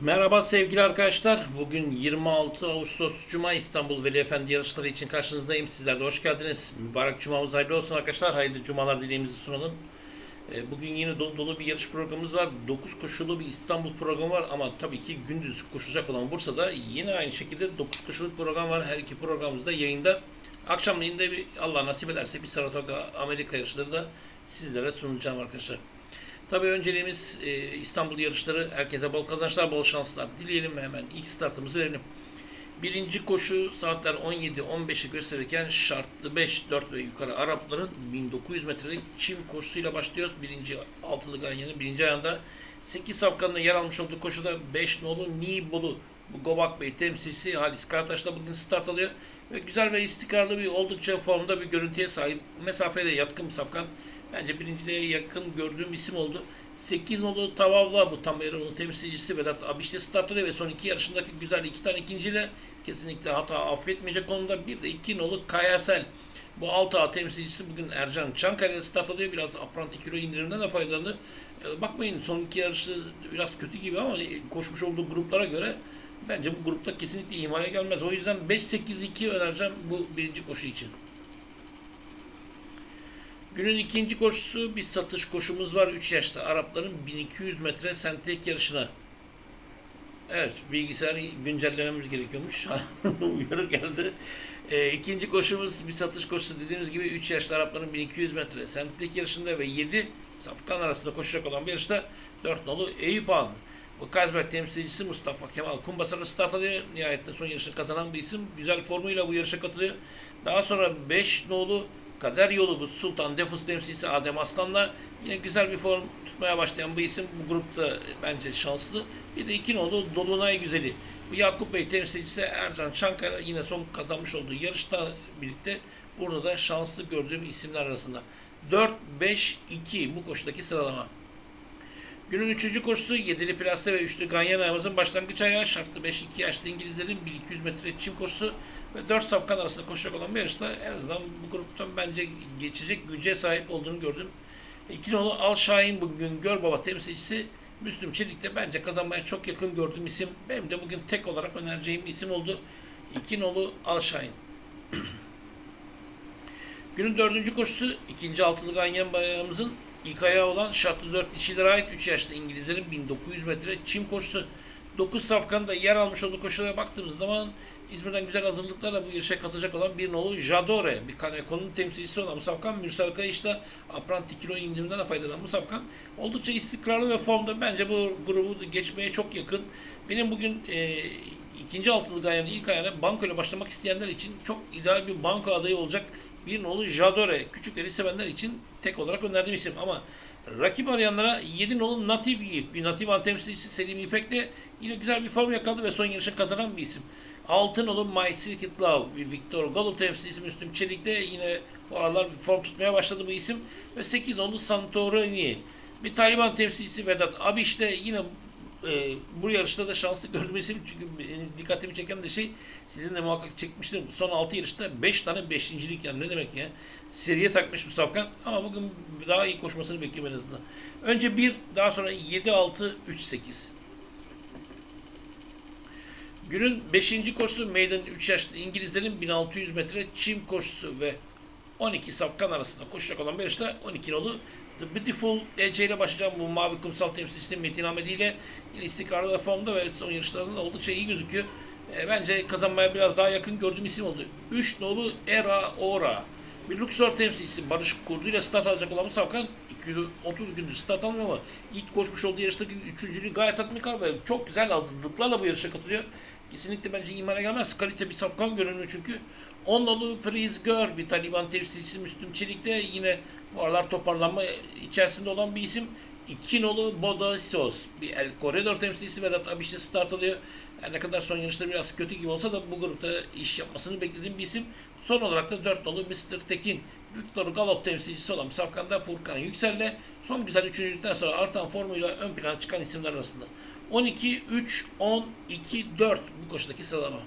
Merhaba sevgili arkadaşlar. Bugün 26 Ağustos Cuma İstanbul Veli Efendi yarışları için karşınızdayım. Sizler de hoş geldiniz. Mübarek Cuma'mız hayırlı olsun arkadaşlar. Hayırlı Cumalar dileğimizi sunalım. Ee, Bugün yine dolu dolu bir yarış programımız var. 9 koşulu bir İstanbul programı var ama tabii ki gündüz koşacak olan Bursa'da yine aynı şekilde 9 koşulu bir program var. Her iki programımız da yayında. Akşamleyin de bir Allah nasip ederse bir Saratoga Amerika yarışları da sizlere sunacağım arkadaşlar. Tabii önceliğimiz e, İstanbul yarışları. Herkese bol kazançlar, bol şanslar. Dileyelim hemen ilk startımızı verelim. Birinci koşu saatler 17-15'i gösterirken şartlı 5, 4 ve yukarı Arapların 1900 metrelik çim koşusuyla başlıyoruz. Birinci altılı ganyanın birinci ayağında 8 safkanında yer almış olduğu koşuda 5 nolu Nibolu bu Gobak Bey temsilcisi Halis Karataş'la bugün start alıyor. Ve güzel ve istikrarlı bir oldukça formda bir görüntüye sahip. Mesafeye de yatkın bir safkan. Bence birinciliğe yakın gördüğüm isim oldu. 8 nolu Tavavla bu tam onun temsilcisi Vedat Abiş'te start alıyor ve son iki yarışındaki güzel iki tane ikinciyle kesinlikle hata affetmeyecek konuda. Bir de 2 nolu Kayasel. Bu 6A temsilcisi bugün Ercan Çankaya'da start alıyor. Biraz apranti kilo indirimden de faydalandı. E, Bakmayın son iki yarışı biraz kötü gibi ama koşmuş olduğu gruplara göre bence bu grupta kesinlikle ihmale gelmez. O yüzden 5-8-2 önereceğim bu birinci koşu için. Günün ikinci koşusu bir satış koşumuz var. 3 yaşta Arapların 1200 metre sentetik yarışına. Evet bilgisayarı güncellememiz gerekiyormuş. Uyarı geldi. E, ikinci koşumuz bir satış koşusu dediğimiz gibi 3 yaşlı Arapların 1200 metre sentetik yarışında ve 7 safkan arasında koşacak olan bir yarışta 4 nolu Eyüp Han. Bu Kazberk temsilcisi Mustafa Kemal Kumbasar'ı start alıyor. Nihayetinde son yarışını kazanan bir isim. Güzel formuyla bu yarışa katılıyor. Daha sonra 5 nolu Kader yolu bu Sultan Defus temsilcisi Adem Aslan'la yine güzel bir form tutmaya başlayan bu isim bu grupta bence şanslı. Bir de iki nolu Dolunay Güzeli. Bu Yakup Bey temsilcisi Ercan Çankaya yine son kazanmış olduğu yarışta birlikte burada da şanslı gördüğüm isimler arasında. 4-5-2 bu koşudaki sıralama. Günün üçüncü koşusu 7'li plase ve 3'lü ganyan ayağımızın başlangıç ayağı şartlı 5-2 yaşlı İngilizlerin 1200 metre çim koşusu ve 4 safkan arasında koşacak olan bir yarışta en azından bu gruptan bence geçecek güce sahip olduğunu gördüm. İki nolu Al Şahin bugün Gör Baba temsilcisi Müslüm Çelik'te bence kazanmaya çok yakın gördüğüm isim. Benim de bugün tek olarak önereceğim isim oldu. İki nolu Al Şahin. Günün dördüncü koşusu ikinci altılı ganyan bayağımızın ilk ayağı olan şartlı 4 dişilere ait 3 yaşlı İngilizlerin 1900 metre çim koşusu. 9 safkanda yer almış olduğu koşulara baktığımız zaman İzmir'den güzel hazırlıklarla bu yarışa katılacak olan bir nolu Jadore, bir Kaneko'nun temsilcisi olan bu safkan Mürsel Kayış'ta apranti kilo indiriminden de faydalanan bu safkan oldukça istikrarlı ve formda bence bu grubu geçmeye çok yakın. Benim bugün e, ikinci altılı gayanın ilk ayağına banko ile başlamak isteyenler için çok ideal bir banko adayı olacak bir nolu Jadore. Küçükleri sevenler için tek olarak önerdiğim isim ama rakip arayanlara 7 nolu Natif Yiğit, bir Natif temsilcisi Selim İpek'le yine güzel bir form yakaladı ve son yarışı kazanan bir isim. Altın olun My Secret Love, Victor Gallup temsilcisi Müslüm Çelik de yine bu aralar form tutmaya başladı bu isim. Ve 8 oldu Santorini. Bir Taliban temsilcisi Vedat Abiş de yine e, bu yarışta da şanslı gördüğüm isim. Çünkü dikkatimi çeken de şey sizin de muhakkak çekmiştir. Son 6 yarışta 5 tane beşincilik yani ne demek ya? Seriye takmış bu safkan ama bugün daha iyi koşmasını bekliyorum en azından. Önce 1 daha sonra 7 6 3 8. Günün 5. koşusu meydan 3 yaşlı İngilizlerin 1600 metre çim koşusu ve 12 safkan arasında koşacak olan bir yarışta 12 nolu The Beautiful EC ile başlayacağım bu mavi kumsal temsilcisi Metin Ahmedi ile istikrarlı ve formda ve son yarışlarında oldukça iyi gözüküyor. E, bence kazanmaya biraz daha yakın gördüğüm isim oldu. 3 nolu Era Ora. Bir Luxor temsilcisi Barış Kurdu ile start alacak olan bu safkan 230 gündür start almıyor ama ilk koşmuş olduğu yarıştaki üçüncülüğü gayet tatminkar ve çok güzel hazırlıklarla bu yarışa katılıyor. Kesinlikle bence imana gelmez. Kalite bir safkan görünüyor çünkü. Onlalı Freeze Gör bir Taliban temsilcisi Müslüm Çelik de yine bu aralar toparlanma içerisinde olan bir isim. İki nolu Boda Sos bir El Corredor temsilcisi Vedat Abiş'te start alıyor. Her ne kadar son yarışta biraz kötü gibi olsa da bu grupta iş yapmasını beklediğim bir isim. Son olarak da 4 nolu Mr. Tekin Victor Galop temsilcisi olan Safkan'da Furkan Yüksel'le son güzel üçüncülükten sonra artan formuyla ön plana çıkan isimler arasında. 12, 3, 10, 2, 4 bu koşudaki sıralama.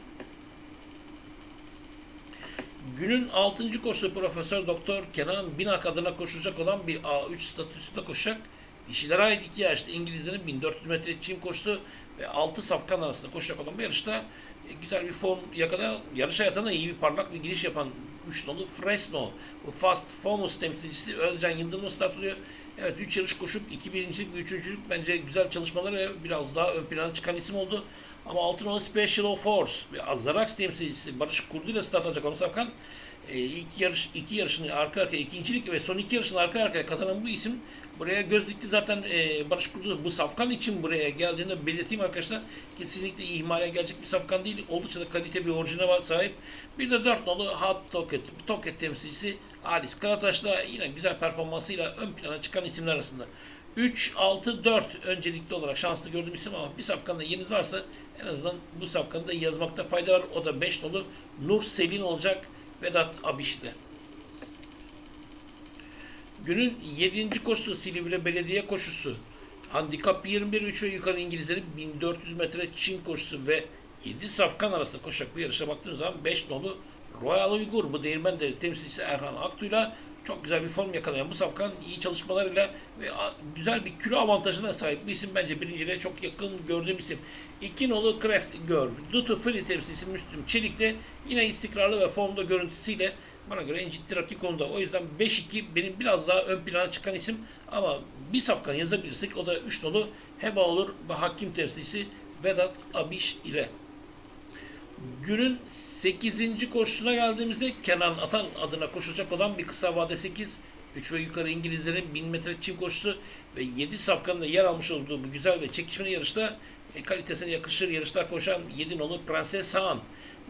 Günün 6. koşusu Profesör Doktor Kenan Binak adına koşacak olan bir A3 statüsünde koşacak Dişilere ait iki yaşlı İngilizlerin 1400 metre çim koşusu ve 6 safkan arasında koşacak olan bu yarışta e, güzel bir form yakalayan, yarış hayatına iyi bir parlak bir giriş yapan 3 nolu Fresno. Bu Fast Famous temsilcisi Özcan Yıldırım'la start alıyor. Evet 3 yarış koşup 2 birincilik ve üçüncülük bence güzel çalışmaları biraz daha ön plana çıkan isim oldu. Ama altın nolu Special of Force ve Azarax temsilcisi Barış Kurdu ile start alacak olan Safkan e, ilk yarış iki yarışını arka arkaya ikincilik ve son iki yarışını arka arkaya kazanan bu isim buraya göz dikti zaten e, Barış Kurdu bu safkan için buraya geldiğini belirteyim arkadaşlar. Kesinlikle ihmale gelecek bir safkan değil. Oldukça da kalite bir orijine var sahip. Bir de dört nolu Hot Toket. Toket temsilcisi Alice Karataş'la yine güzel performansıyla ön plana çıkan isimler arasında. 3, 6, 4 öncelikli olarak şanslı gördüğüm isim ama bir safkanda yeriniz varsa en azından bu safkanı da yazmakta fayda var. O da 5 nolu Nur Selin olacak. Vedat Abiş'te. Günün 7. koşusu Silivri Belediye koşusu. Handikap 21 3 ve yukarı İngilizlerin 1400 metre Çin koşusu ve 7 safkan arasında koşacak bu yarışa baktığınız zaman 5 nolu Royal Uygur bu değirmen de temsilcisi Erhan Aktu'yla çok güzel bir form yakalayan bu safkan iyi çalışmalarıyla ve güzel bir kilo avantajına sahip bir isim bence birinciliğe çok yakın gördüğüm isim. İki nolu Craft Girl, Dutu Free temsilcisi Müslüm Çelik de yine istikrarlı ve formda görüntüsüyle bana göre en ciddi rakip konuda. O yüzden 5-2 benim biraz daha ön plana çıkan isim ama bir safkan yazabilirsek o da 3 nolu Heba olur ve Hakim temsilcisi Vedat Abiş ile. Günün 8. koşusuna geldiğimizde Kenan Atan adına koşulacak olan bir kısa vade 8, 3 ve yukarı İngilizlerin 1000 metre çim koşusu ve 7 safkanın da yer almış olduğu bu güzel ve çekişmeli yarışta e, kalitesine yakışır yarışlar koşan 7 nolu Prenses Han.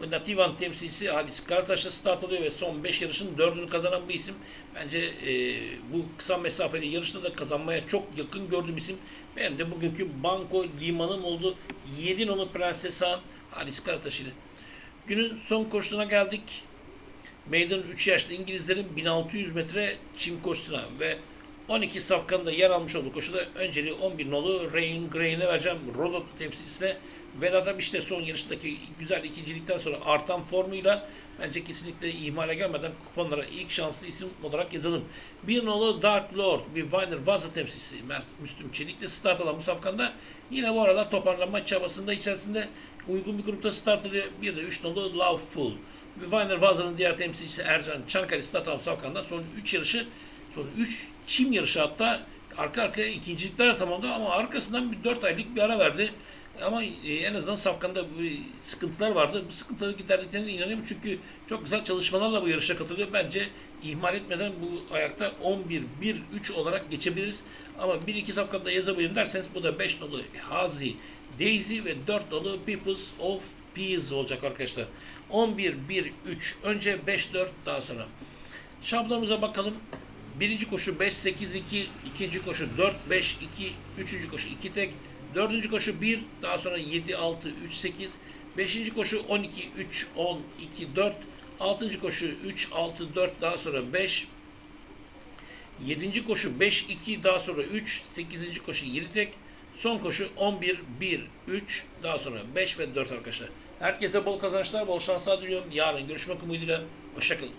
Bu Nativan temsilcisi Halis Karataş'la start alıyor ve son 5 yarışın 4'ünü kazanan bu isim. Bence e, bu kısa mesafeli yarışta da kazanmaya çok yakın gördüğüm isim. Benim de bugünkü Banko Liman'ın olduğu 7 nolu Prenses Han Halis Karataş ile. Günün son koşusuna geldik. Meydan 3 yaşlı İngilizlerin 1600 metre çim koşusuna ve 12 safkanında yer almış olduğu koşuda önceliği 11 nolu Rain Gray'ine vereceğim. Rodot temsilcisine Vedat Abiş'te son yarıştaki güzel ikincilikten sonra artan formuyla bence kesinlikle ihmale gelmeden kuponlara ilk şanslı isim olarak yazalım. Bir nolu Dark Lord, bir Viner Vaza temsilcisi Mert Müslüm Çelik'le start alan bu safkanda yine bu aralar toparlanma çabasında içerisinde uygun bir grupta start ediyor. Bir de 3 nolu Loveful. Ve Viner Vaza'nın diğer temsilcisi Ercan Çankaya start alan safkanda son 3 yarışı, son 3 çim yarışı hatta arka arkaya ikincilikler tamamladı ama arkasından bir 4 aylık bir ara verdi. Ama e, en azından Safkan'da sıkıntılar vardı. Bu sıkıntıları giderdiklerine inanıyorum çünkü çok güzel çalışmalarla bu yarışa katılıyor. Bence ihmal etmeden bu ayakta 11-1-3 olarak geçebiliriz. Ama 1-2 Safkan'da yazabilirim derseniz bu da 5 nolu Hazi, Daisy ve 4 nolu Peoples of Peace olacak arkadaşlar. 11-1-3 önce 5-4 daha sonra. Şablonumuza bakalım. Birinci koşu 5-8-2, ikinci koşu 4-5-2, üçüncü koşu 2 tek, dördüncü koşu 1, daha sonra 7-6-3-8, beşinci koşu 12-3-10-2-4, altıncı koşu 3-6-4, daha sonra 5, yedinci koşu 5-2, daha sonra 3, sekizinci koşu 7 tek, son koşu 11-1-3, daha sonra 5 ve 4 arkadaşlar. Herkese bol kazançlar, bol şanslar diliyorum. Yarın görüşmek umuduyla. Hoşçakalın.